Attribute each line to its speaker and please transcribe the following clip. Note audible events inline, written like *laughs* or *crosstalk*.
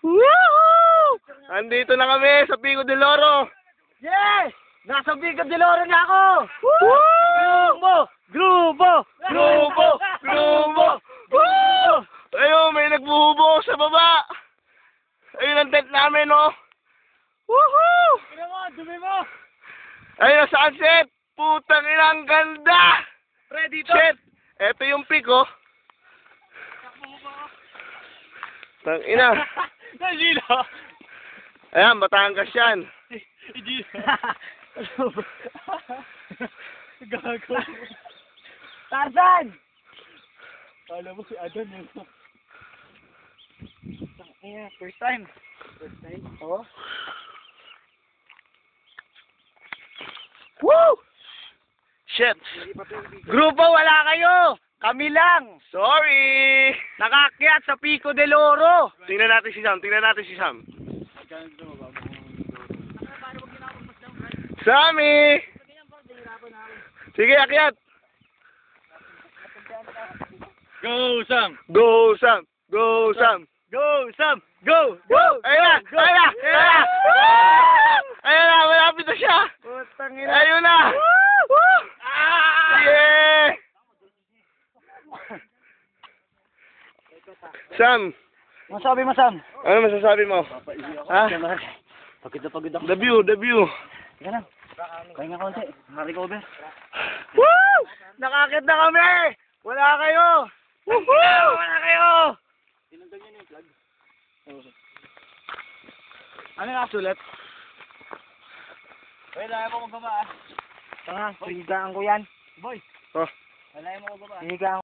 Speaker 1: Woohoo! Andito na kami sa Pico de Loro.
Speaker 2: Yes! Nasa Biga de Loro na ako!
Speaker 1: Woo!
Speaker 2: Grupo!
Speaker 1: Grupo! Grupo! Woo! Ayun, may nagbuhubo sa baba. Ayun ang tent namin, oh. Woohoo!
Speaker 2: Tira mo, dumi mo!
Speaker 1: Ayun ang sunset. Putang inang ganda.
Speaker 2: Ready to!
Speaker 1: Shit! Eto yung peak, oh. Tang ina. *laughs*
Speaker 2: Nagilo!
Speaker 1: Ayan, Batangas yan. *laughs*
Speaker 2: Hindi. Gago. Tarzan! Kala mo si Adan yun. Yeah, first time. First time? Oo.
Speaker 1: Woo! Shit.
Speaker 2: Grupo, wala kayo! Kami lang!
Speaker 1: Sorry.
Speaker 2: Nakakyat sa Pico de Loro!
Speaker 1: Tingnan natin si Sam. Tingnan natin si Sam. Sammy! Sige, akyat.
Speaker 2: Go, Sam!
Speaker 1: Go, Sam. Go, Sam.
Speaker 2: Go, Sam! Go! Go!
Speaker 1: Ayun na! Ayun na! Ayun na! Ayun na! Malapit na siya!
Speaker 2: Putang
Speaker 1: Ayun na!
Speaker 2: Ah!
Speaker 1: Yeah! Sam,
Speaker 2: Masabi mo, Sam?
Speaker 1: ano masasabi mo? Ha?
Speaker 2: Pagod na pagod ako.
Speaker 1: The view, the view.
Speaker 2: Teka lang. Kaya nga konti. Ma-recover.
Speaker 1: Woo!
Speaker 2: Nakakit na kami! Wala kayo!
Speaker 1: Woohoo!
Speaker 2: Wala kayo! Ano nga sulat? Wala mo kung baba ah. Tanga, higaan ko yan. Boy,
Speaker 1: Oh.
Speaker 2: wala mo kung baba. Higaan